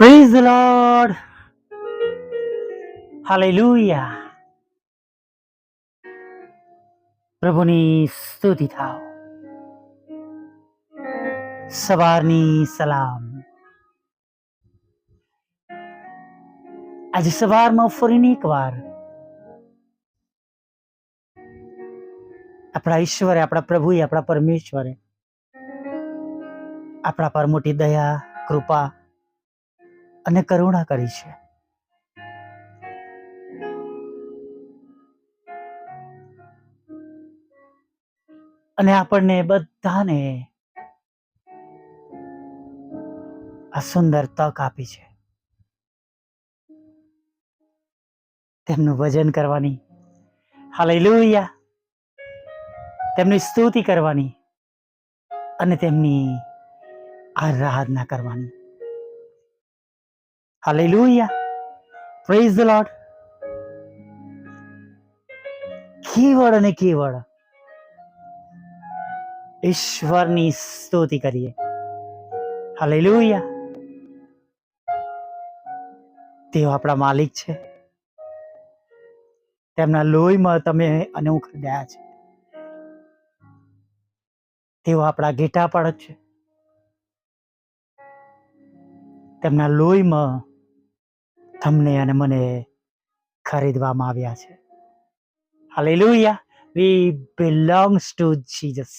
Praise the Lord. Hallelujah. પ્રભુની સ્તુતિ થાવ સવારની સલામ આજે સવારમાં ફરીને એકવાર આપણા ઈશ્વરે, આપણા પ્રભુએ, આપણા પરમેશ્વરે આપણા પર મોટી દયા, કૃપા અને કરુણા કરી છે. અને આપણને બધાને આ સુંદર તક આપી છે. તેમનું ભજન કરવાની. હાલેલુયા. તેમની સ્તુતિ કરવાની. અને તેમની આરાધના કરવાની. Hallelujah Praise the Lord. કીવડ અને કીવડ ઈશ્વરની સ્તુતિ કરીએ. હાલેલુયા તેઓ આપણા માલિક છે. તેમના લોહીમાં તમે અને હું ખરીદ્યા છે. તેઓ આપણા ઘેટા પણ છે. તેમના લોહીમાં તમને અને મને ખરીદવામાં આવ્યા છે. Hallelujah we belongs to Jesus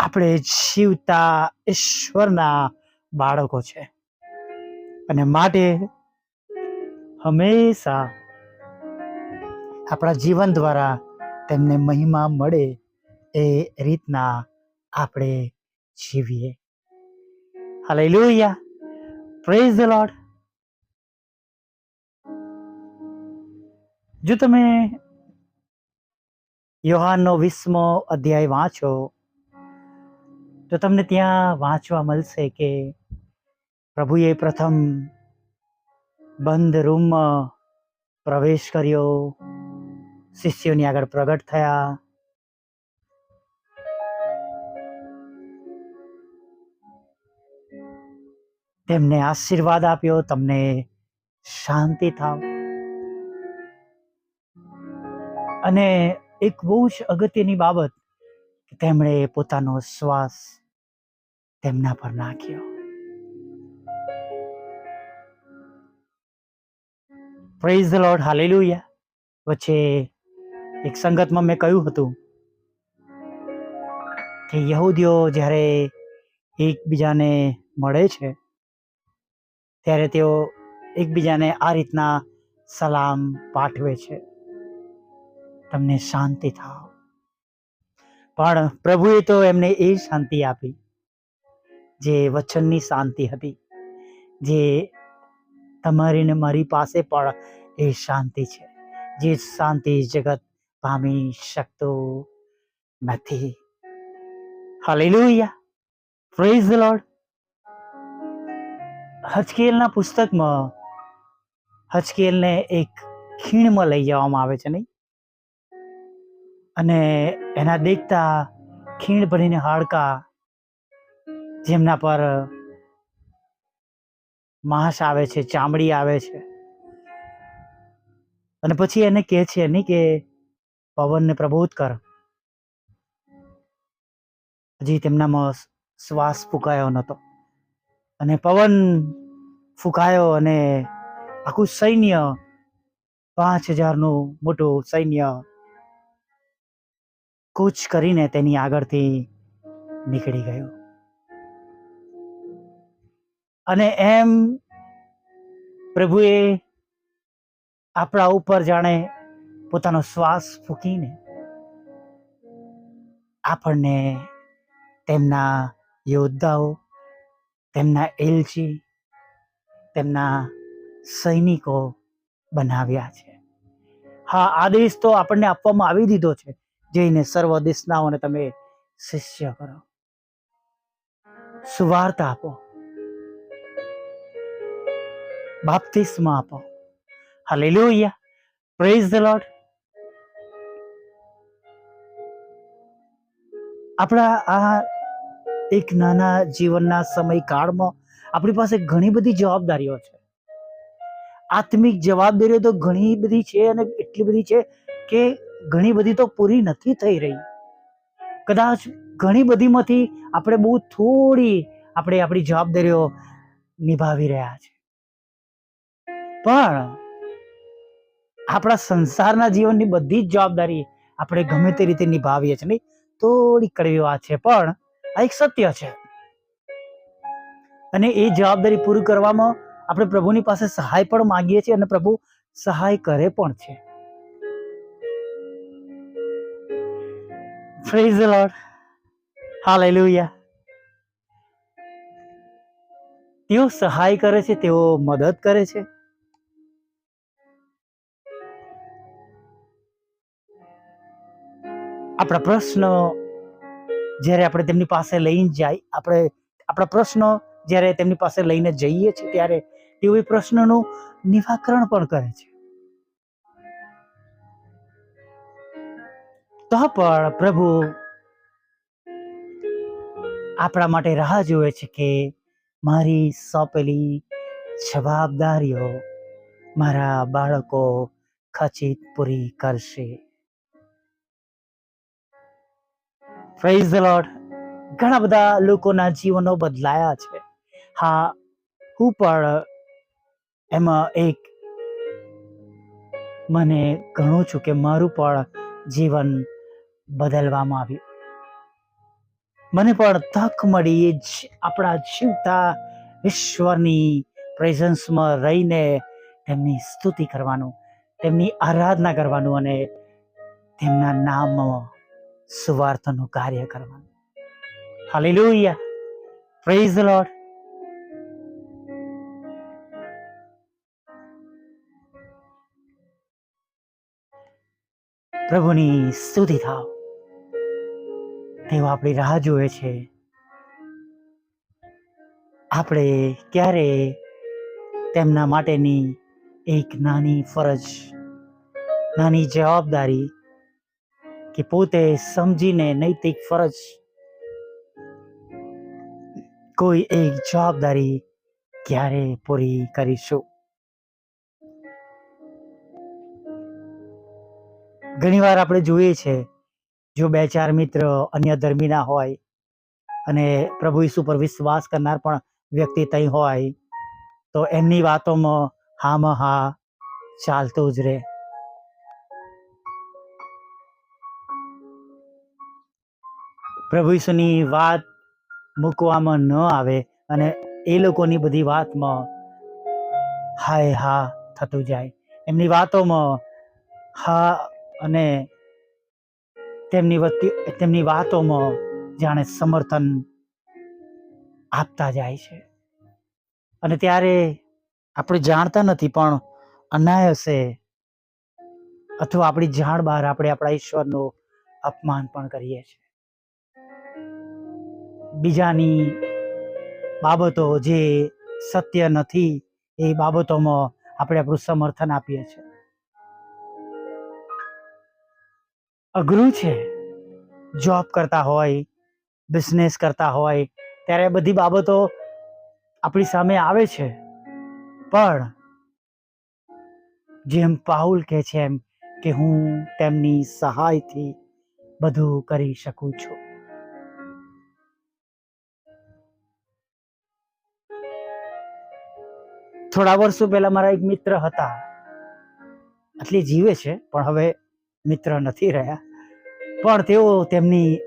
આપણે જીવતા ઈશ્વરના બાળકો છે. અને માટે હંમેશા આપણા જીવન દ્વારા તેમને મહિમા મળે એ રીતના આપણે જીવીએ. હાલેલુયા પ્રેઝ ધ લોર્ડ જો તમે યોહાનનો વીસમો અધ્યાય વાંચો તો તમને ત્યાં વાંચવા મળશે કે પ્રભુએ પ્રથમ બંધ રૂમમાં પ્રવેશ કર્યો શિષ્યોની આગળ પ્રગટ થયા તેમને આશીર્વાદ આપ્યો, તમને શાંતિ થાવ. અને એક બહુ જ અગત્યની બાબત તેમણે પોતાનો શ્વાસ તેમના પર નાખ્યો. પ્રેઝ ધ લોર્ડ હાલેલુયા વચ્ચે એક સંગતમાં મેં કહ્યું હતું કે યહૂદીઓ જ્યારે એકબીજાને મળે છે ત્યારે તેઓ એકબીજાને આ રીતના સલામ પાઠવે છે. તમને શાંતિ થાવ. પણ પ્રભુએ તો એમને એ શાંતિ આપી, જે વચનની શાંતિ હતી, જે તમારી ને મારી પાસે પણ એ શાંતિ છે, જે શાંતિ જગત પામી શકતો નથી. હાલેલુયા પ્રેઝ ધ લોર્ડ હચકેલના પુસ્તકમાં હચકેલને એક ખીણમાં લઈ જવામાં આવે છે નહીં? અને એના દેખતા ખીણ ભરીને હાડકા જેમના પર માંસ આવે છે, ચામડી આવે છે. અને પછી એને કહે છે નહીં કે, પવનને પ્રબોધ કર. હજી તેમનામાં શ્વાસ ફૂંકાયો નહોતો. અને પવન ફૂંકાયો અને આખું સૈન્ય પાંચ હજારનું મોટું સૈન્ય કૂચ કરીને તેની આગળથી નીકળી ગયું. અને એમ પ્રભુએ આપણા ઉપર જાણે પોતાનો શ્વાસ ફૂંકીને આપણને તેમના યોદ્ધાઓ તેમના એલચી, તેમના સૈનિકો બનાવ્યા છે. હા, આદેશ તો આપણને આપવામાં આવી દીધો છે જઈને સર્વ દેશનાઓને તમે શિષ્ય કરો. સુવાર્તા આપો. બાપ્તિસ્મા આપો. હાલેલુયા. પ્રેઝ ધ લોર્ડ આપણા આ એક નાના જીવનના સમયકાળમાં આપણી પાસે ઘણી બધી જવાબદારીઓ છે. આત્મિક જવાબદારીઓ તો ઘણી બધી છે અને એટલી બધી છે કે ઘણી બધી તો પૂરી નથી થઈ રહી. કદાચ ઘણી બધીમાંથી આપણે બહુ થોડી આપણે આપણી જવાબદારીઓ નિભાવી રહ્યા છે. પણ આપણા સંસારના જીવનની બધી જ જવાબદારી આપણે ગમે તે રીતે નિભાવીએ છીએ નહીં થોડી કડવી વાત છે પણ આ એક સત્ય છે. અને એ જવાબદારી પૂરી કરવામાં આપણે પ્રભુની પાસે સહાય પણ માંગીએ છીએ અને પ્રભુ સહાય કરે પણ છે. પ્રેઝ ધ લોર્ડ હાલેલુયા તેઓ સહાય કરે છે, તેઓ મદદ કરે છે. આપણા પ્રશ્નો જ્યારે આપણે તેમની પાસે લઈને જાય, આપણે, આપણા પ્રશ્નો જ્યારે તેમની પાસે લઈને જઈએ છીએ ત્યારે તેઓ એ પ્રશ્નનું નિરાકરણ પણ કરે છે. તો પણ પ્રભુ, આપણા માટે રાહ જોવે છે કે મારી સોંપેલી જવાબદારીઓ મારા બાળકો ખચિત પૂરી કરશે. પ્રેઝ લોર્ડ ઘણા બધા લોકોના જીવનો બદલાયા છે. હા, હું પણ એમાં એક મને ઘણું છું કે મારું પણ જીવન બદલવામાં આવ્યું. મને પણ તક મળી જ આપણા જીવતા ઈશ્વરની પ્રેઝન્સમાં રહીને તેમની સ્તુતિ કરવાનું, તેમની આરાધના કરવાનું અને તેમના નામમાં સુવાર્થનું કાર્ય કરવાનું. હાલેલુયા પ્રેઝ લોર્ડ પ્રભુની સ્તુતિ થાવ. તેઓ આપણી રાહ જોવે છે. આપણે ક્યારે તેમના માટેની એક નાની ફરજ, નાની જવાબદારી કે પોતે સમજીને નૈતિક ફરજ કોઈ એક જવાબદારી ક્યારે પૂરી કરીશું? ઘણીવાર આપણે જોઈએ છે, જો બે ચાર મિત્ર અન્ય ધર્મીના હોય અને પ્રભુ ઈસુ પર વિશ્વાસ કરનાર પણ વ્યક્તિ તઈ હોય, તો એમની વાતોમાં હામાં હા ચાલતું જ રહે. પ્રભુ ઈસુની વાત મૂકવામાં ન આવે અને એ લોકોની બધી વાતમાં હાય હા થતું જાય. એમની વાતોમાં હા અને તેમની વતી તેમની વાતોમાં જાણે સમર્થન આપતા જાય છે. અને ત્યારે આપણે જાણતા નથી પણ અનાયસે અથવા આપણી જાણ બહાર આપણે આપણા ઈશ્વરનું અપમાન પણ કરીએ છીએ. બીજાની બાબતો જે સત્ય નથી, એ બાબતોમાં આપણે આપણું સમર્થન આપીએ છીએ. અઘરું છે. જોબ કરતા હોય બિઝનેસ કરતા હોય, ત્યારે બધી બાબતો આપણી સામે આવે છે. પણ જેમ પાઉલ કહે છે એમ કે હું તેમની સહાયથી બધું કરી શકું છું. થોડા વર્ષો પહેલા મારા એક મિત્ર હતા. આટલી જીવે છે, પણ હવે મિત્ર નથી રહ્યા. પણ તેઓ તેમની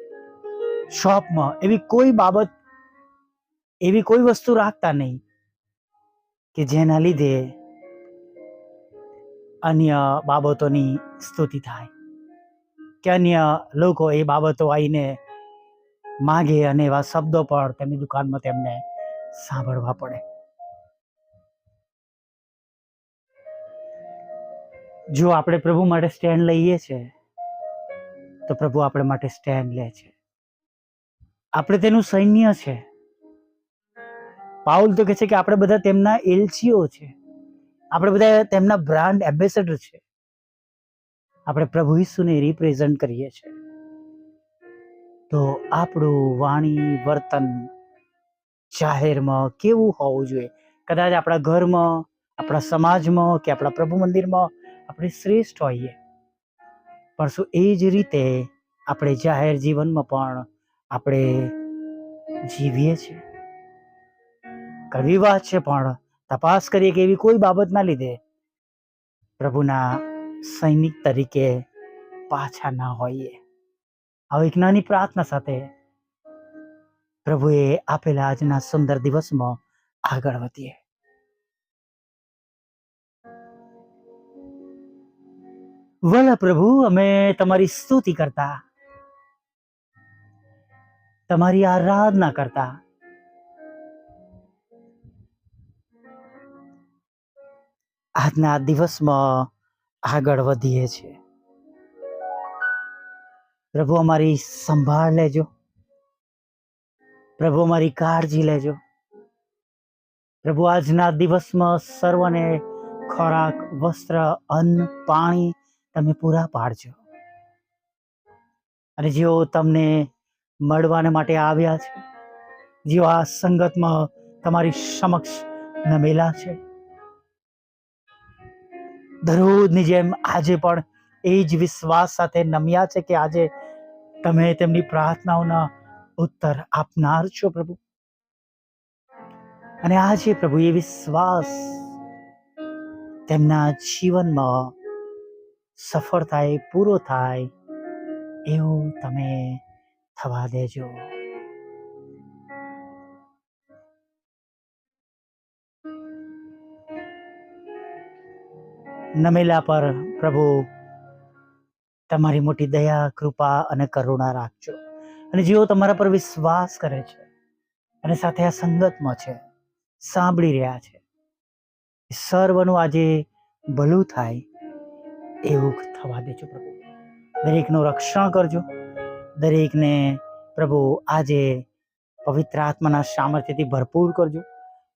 શોપમાં એવી કોઈ બાબત, એવી કોઈ વસ્તુ રાખતા નહીં કે જેના લીધે અન્ય બાબતોની સ્તુતિ થાય. કે અન્ય લોકો એ બાબતો આવીને માગે અને એવા શબ્દો પણ તેમની દુકાનમાં તેમને સાંભળવા પડે. જો આપણે પ્રભુ માટે સ્ટેન્ડ લઈએ છીએ, તો પ્રભુ આપણે માટે સ્ટેન્ડ લે છે. આપણે તેનું સૈન્ય છે. પાઉલ તો કહે છે કે આપણે બધા તેમના એલસીઓ છે. આપણે બધા તેમના બ્રાન્ડ એમ્બેસેડર છે. આપણે પ્રભુ ઈસુને રિપ્રેઝન્ટ કરીએ છીએ. તો આપણું વાણી, વર્તન જાહેરમાં કેવું હોવું જોઈએ? કદાચ આપણા ઘરમાં, આપણા સમાજમાં કે આપણા પ્રભુ મંદિરમાં આપણે શ્રેષ્ઠ હોઈએ. પણ શું એ જ રીતે આપણે જાહેર જીવનમાં પણ આપણે જીવીએ છીએ? કડવી વાત છે પણ તપાસ કરીએ કે એવી કોઈ બાબતના લીધે પ્રભુના સૈનિક તરીકે પાછા ના હોઈએ? હવે એક નાની પ્રાર્થના સાથે પ્રભુએ આપેલા આજના સુંદર દિવસમાં આગળ વધીએ. વલા પ્રભુ, અમે તમારી સ્તુતિ કરતા. તમારી આરાધના કરતા. આજના દિવસમાં આગળ વધીએ છીએ. પ્રભુ, અમારી સંભાળ લેજો. પ્રભુ, અમારી કાળજી લેજો. પ્રભુ, આજના દિવસમાં સર્વને ખોરાક, વસ્ત્ર, અન્ન, પાણી તમે પૂરા પાડજો. અને જેઓ તમને મળવાને માટે આવ્યા છે, જેઓ આ સંગતમાં તમારી સમક્ષ નમેલા છે, દરરોજની જેમ આજે પણ એ જ વિશ્વાસ સાથે નમ્યા છે કે આજે તમે તેમની પ્રાર્થનાઓના ઉત્તર આપનાર છો પ્રભુ. અને આજે પ્રભુ એ વિશ્વાસ તેમના જીવનમાં સફળ થાય, પૂરો થાય, એવું તમે થવા દેજો. નમેલા પર પ્રભુ, તમારી મોટી દયા, કૃપા અને કરુણા રાખજો. અને જેઓ તમારા પર વિશ્વાસ કરે છે અને સાથે આ સંગતમાં છે, સાંભળી રહ્યા છે. સર્વનું આજે ભલું થાય. એવું થવા દેજો પ્રભુ. દરેકનું રક્ષણ કરજો. દરેકને પ્રભુ આજે પવિત્ર આત્માના સામર્થ્યથી ભરપૂર કરજો.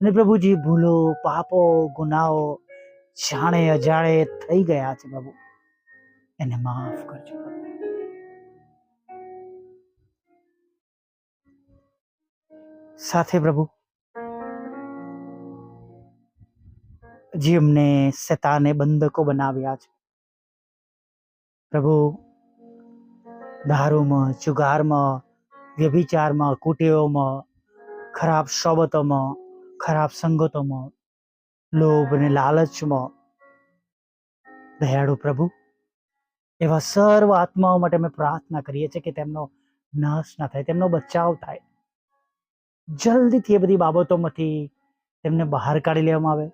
અને પ્રભુજી, ભૂલો, પાપો, ગુનાઓ જાણે અજાણે થઈ ગયા છે પ્રભુ. એને માફ કરજો સાથે પ્રભુ જેમને શેતાને બંધકો બનાવ્યા છે પ્રભુ, દારૂમાં જુગારમાં વ્યભિચારમાં, કુટેવોમાં, ખરાબ સોબતોમાં, ખરાબ સંગતોમાં, લોભ અને લાલચમાં. દયાળુ પ્રભુ, એવા સર્વ આત્માઓ માટે અમે પ્રાર્થના કરીએ છીએ કે તેમનો નાશ ના થાય, તેમનો બચાવ થાય. જલ્દીથી એ બધી બાબતોમાંથી તેમને બહાર કાઢી લેવામાં આવે.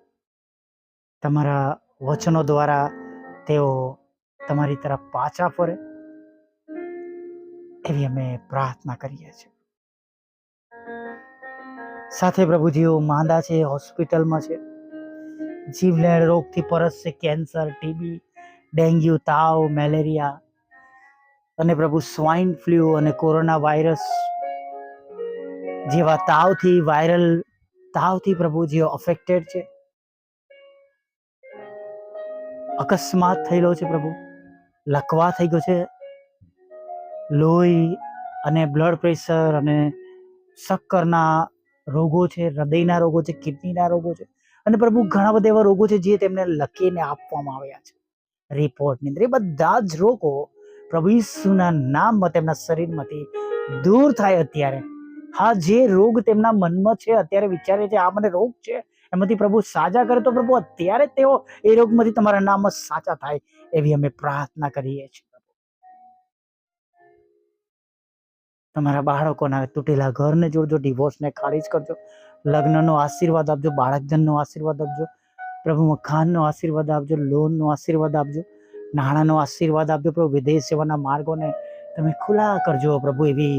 તમારા વચનો દ્વારા તેઓ તમારી તરફ પાછા ફરે એવી અમે પ્રાર્થના કરીએ છીએ. સાથે પ્રભુજીઓ માંદા છે, હોસ્પિટલમાં છે. જીવલેણ રોગથી પરસશે કેન્સર, ટીબી, ડેન્ગ્યુ, તાવ, મેલેરિયા અને પ્રભુ સ્વાઇન ફ્લૂ અને કોરોના વાયરસ જેવા તાવથી વાયરલ, તાવથી પ્રભુ જેઓ અફેક્ટેડ છે. અકસ્માત થયેલો છે પ્રભુ. લકવા થઈ ગયો છે. લોહી અને બ્લડ પ્રેશર અને શક્કરના રોગો છે, હૃદયના રોગો છે, કિડનીના રોગો છે અને પ્રભુ ઘણા બધા એવા રોગો છે જે તેમને લખીને આપવામાં આવ્યા છે. રિપોર્ટની અંદર એ બધા જ રોગો પ્રભુ ઈસુના નામમાં તેમના શરીરમાંથી દૂર થાય અત્યારે. હા, જે રોગ તેમના મનમાં છે, અત્યારે વિચારે છે, આ મને રોગ છે એમાંથી પ્રભુ સાજા કરે તો પ્રભુ અત્યારે તેઓ એ રોગમાંથી તમારા નામ સાચા થાય એવી અમે પ્રાર્થના કરીએ છીએ તમારા બાળકોના તૂટેલા ઘરને જોડજો ડિવોર્સને ખારીજ કરજો, લગ્નનો આશીર્વાદ આપજો, બાળકજનનો આશીર્વાદ આપજો પ્રભુ મખાનનો આશીર્વાદ આપજો, લોનનો આશીર્વાદ આપજો, નાણાંનો આશીર્વાદ આપજો, પ્રભુ વિદેશ સેવાના માર્ગોને તમે ખુલ્લા કરજો પ્રભુ એવી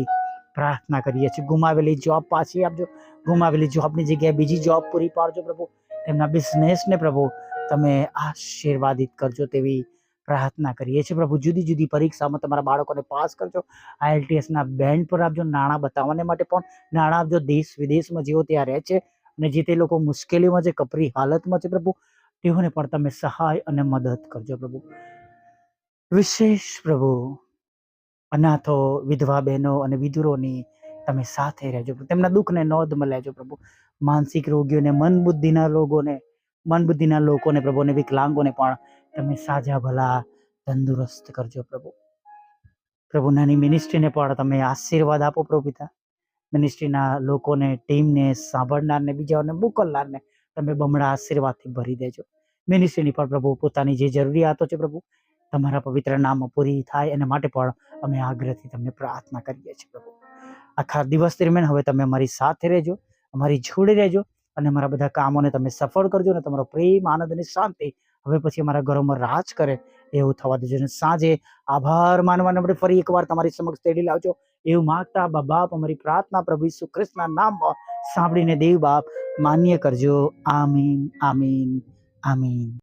પ્રાર્થના કરીએ છીએ. ગુમાવેલી જોબ પાછી આપજો ગુમાવેલી જોબની જગ્યાએ બીજી જોબ પૂરી પાડજો પ્રભુ. તેમના બિઝનેસને પ્રભુ તમે આશીર્વાદિત કરજો તેવી પ્રાર્થના કરીએ છીએ પ્રભુ. જુદી જુદી પરીક્ષામાં તમારા બાળકોને પાસ કરજો. આઈએલટીએસના બેન્ડ પર આપજો. નાણાં બતાવવાને માટે પણ નાણાં આપજો. દેશ વિદેશમાં જેઓ ત્યાં રહે છે અને જે તે લોકો મુશ્કેલીમાં છે, કપરી હાલતમાં છે પ્રભુ, તેઓને પણ તમે સહાય અને મદદ કરજો પ્રભુ. વિશેષ પ્રભુ, અનાથો, વિધવા બહેનો અને વિધુરોની તમે સાથે રહેજો તેમના દુઃખને નોંધમાં લેજો પ્રભુ. માનસિક રોગીઓને મન બુદ્ધિના લોકોને મન બુદ્ધિના લોકોને પ્રભુને વિકલાંગોને પણ તમે સાજા ભલા તંદુરસ્ત કરજો પ્રભુ. પ્રભુ, નાની મિનિસ્ટ્રીને પણ તમે આશીર્વાદ આપો પ્રભુ પિતા. મિનિસ્ટ્રીના લોકોને ટીમને સાંભળનારને, બીજાઓને, મોકલનારને તમે બમણા આશીર્વાદથી ભરી દેજો. મિનિસ્ટ્રીની પણ પ્રભુ પોતાની જે જરૂરિયાતો છે પ્રભુ, તમારા પવિત્ર નામ પૂરી થાય એના માટે પણ અમે આગ્રહથી તમને પ્રાર્થના કરીએ છીએ પ્રભુ. આખા દિવસ દરમિયાન હવે તમે અમારી સાથે રહેજો, અમારી જોડે રહેજો અને અમારા બધા કામોને તમે સફળ કરજો અને તમારો પ્રેમ, આનંદ અને શાંતિ હવે પછી અમારા ઘરોમાં રાજ કરે એવું થવા દેજો. અને સાંજે આભાર માનવાને આપણે ફરી એકવાર તમારી સમક્ષ તેડી લાવજો. એવું માગતા બાપ અમારી પ્રાર્થના પ્રભુ ઈસુ ખ્રિસ્તના નામમાં સાંભળીને દેવ બાપ માન્ય કરજો. આમીન આમીન આમીન.